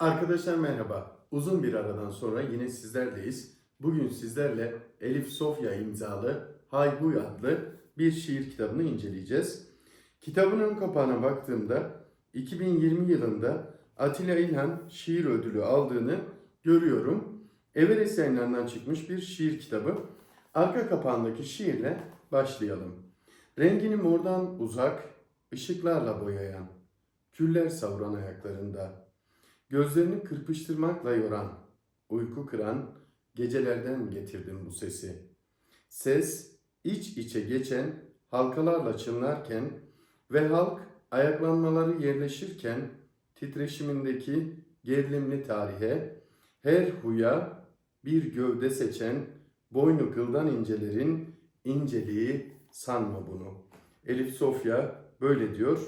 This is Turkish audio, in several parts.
Arkadaşlar merhaba. Uzun bir aradan sonra yine sizlerleyiz. Bugün sizlerle Elif Sofya imzalı Hayhuy adlı bir şiir kitabını inceleyeceğiz. Kitabın ön kapağına baktığımda 2020 yılında Atilla İlhan şiir ödülü aldığını görüyorum. Everest yayınlarından çıkmış bir şiir kitabı. Arka kapağındaki şiirle başlayalım. Rengini mordan uzak, ışıklarla boyayan, küller savuran ayaklarında, Gözlerini kırpıştırmakla yoran, uyku kıran gecelerden getirdim bu sesi. Ses iç içe geçen halkalarla çınlarken ve halk ayaklanmaları yerleşirken titreşimindeki gerilimli tarihe her huya bir gövde seçen boynu kıldan incelerin inceliği sanma bunu. Elif Sofya böyle diyor.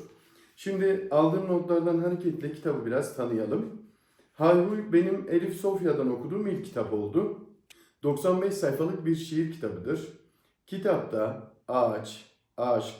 Şimdi aldığım notlardan hareketle kitabı biraz tanıyalım. Hayhuy benim Elif Sofya'dan okuduğum ilk kitap oldu. 95 sayfalık bir şiir kitabıdır. Kitapta ağaç, aşk,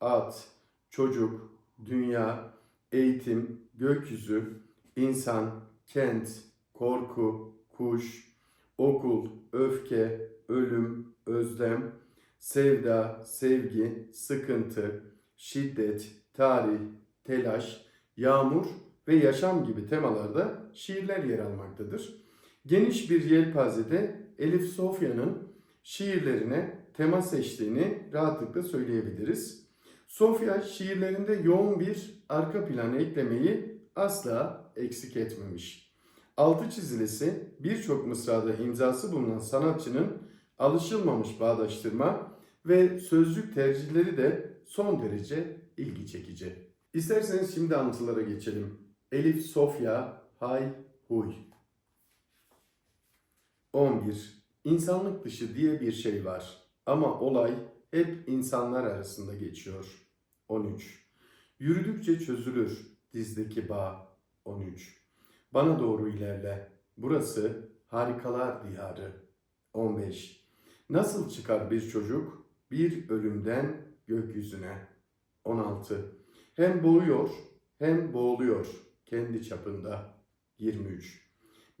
at, çocuk, dünya, eğitim, gökyüzü, insan, kent, korku, kuş, okul, öfke, ölüm, özlem, sevda, sevgi, sıkıntı, şiddet, tarih, telaş, yağmur ve yaşam gibi temalarda şiirler yer almaktadır. Geniş bir yelpazede Elif Sofya'nın şiirlerine tema seçtiğini rahatlıkla söyleyebiliriz. Sofya şiirlerinde yoğun bir arka plan eklemeyi asla eksik etmemiş. Altı çizilisi birçok mısrada imzası bulunan sanatçının alışılmamış bağdaştırma ve sözcük tercihleri de son derece ilgi çekici. İsterseniz şimdi anlatılara geçelim. Elif Sofya Hay Huy 11. İnsanlık dışı diye bir şey var ama olay hep insanlar arasında geçiyor. 13. Yürüdükçe çözülür dizdeki bağ. 13. Bana doğru ilerle. Burası harikalar diyarı. 15. Nasıl çıkar bir çocuk bir ölümden gökyüzüne? 16. Hem boğuyor hem boğuluyor kendi çapında. 23.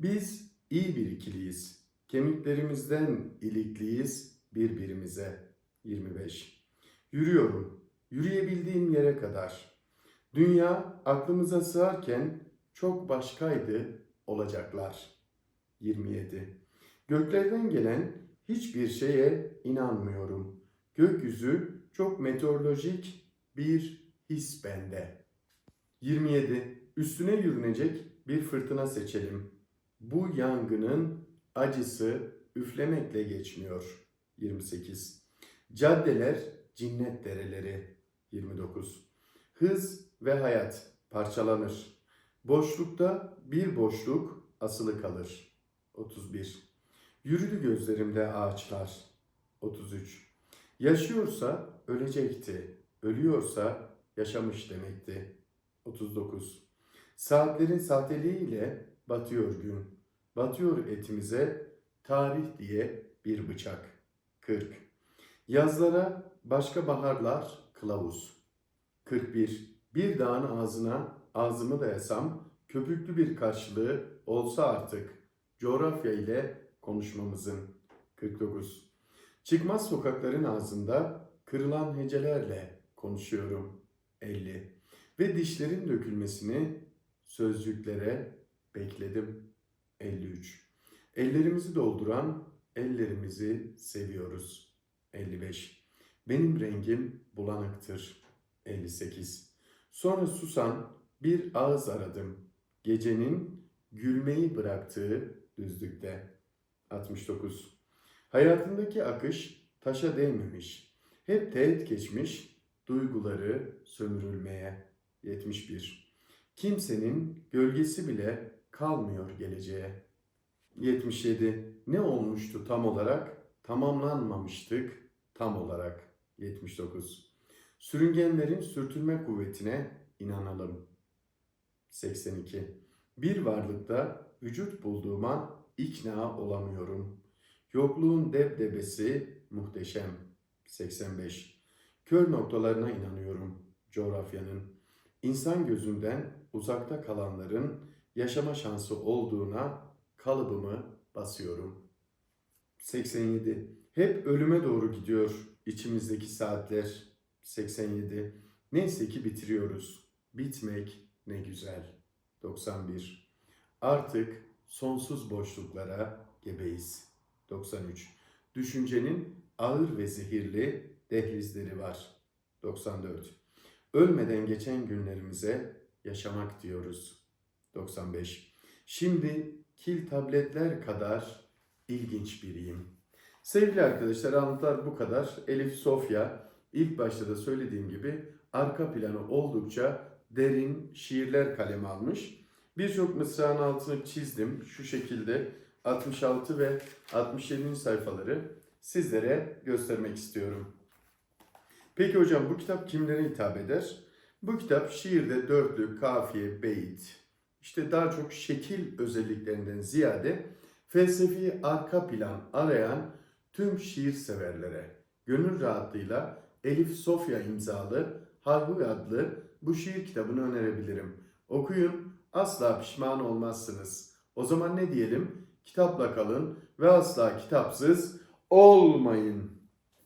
Biz iyi bir ikiliyiz. Kemiklerimizden ilikliyiz birbirimize. 25. Yürüyorum. Yürüyebildiğim yere kadar. Dünya aklımıza sığarken çok başkaydı olacaklar. 27. Göklerden gelen hiçbir şeye inanmıyorum. Gökyüzü çok meteorolojik bir his bende. 27. Üstüne yürünecek bir fırtına seçelim. Bu yangının acısı üflemekle geçmiyor. 28. Caddeler cinnet dereleri. 29. Hız ve hayat parçalanır. Boşlukta bir boşluk asılı kalır. 31. Yürüdü gözlerimde ağaçlar. 33. Yaşıyorsa ölecekti. Ölüyorsa yaşamış demekti. 39. Saatlerin sahteliğiyle batıyor gün. Batıyor etimize tarih diye bir bıçak. 40. Yazlara başka baharlar kılavuz. 41. Bir dağın ağzına ağzımı dayasam köpüklü bir karşılığı olsa artık coğrafya ile konuşmamızın. 49. Çıkmaz sokakların ağzında kırılan hecelerle konuşuyorum. 50. Ve dişlerin dökülmesini sözcüklere bekledim. 53. Ellerimizi dolduran ellerimizi seviyoruz. 55. Benim rengim bulanıktır. 58. Sonra susan bir ağız aradım. Gecenin gülmeyi bıraktığı düzlükte. 69. Hayatındaki akış taşa değmemiş. Hep teğet geçmiş duyguları sömürülmeye. 71. Kimsenin gölgesi bile kalmıyor geleceğe. 77. Ne olmuştu tam olarak? Tamamlanmamıştık tam olarak. 79. Sürüngenlerin sürtünme kuvvetine inanalım. 82. Bir varlıkta vücut bulduğuma ikna olamıyorum. Yokluğun debdebesi muhteşem. 85. Kör noktalarına inanıyorum coğrafyanın. İnsan gözünden uzakta kalanların yaşama şansı olduğuna kalıbımı basıyorum. 87. Hep ölüme doğru gidiyor içimizdeki saatler. 87. Neyse ki bitiriyoruz. Bitmek ne güzel. 91. Artık sonsuz boşluklara gebeyiz. 93. Düşüncenin ağır ve zehirli dehlizleri var. 94. Ölmeden geçen günlerimize yaşamak diyoruz. 95. Şimdi kil tabletler kadar ilginç biriyim. Sevgili arkadaşlar anlatılar bu kadar. Elif Sofya ilk başta da söylediğim gibi arka planı oldukça derin şiirler kaleme almış. Birçok mısranın altını çizdim. Şu şekilde 66 ve 67. sayfaları sizlere göstermek istiyorum. Peki hocam bu kitap kimlere hitap eder? Bu kitap şiirde dörtlük, kafiye, beyit, işte daha çok şekil özelliklerinden ziyade felsefi arka plan arayan tüm şiir severlere gönül rahatlığıyla Elif Sofya imzalı Harbi adlı bu şiir kitabını önerebilirim. Okuyun, asla pişman olmazsınız. O zaman ne diyelim? Kitapla kalın ve asla kitapsız olmayın.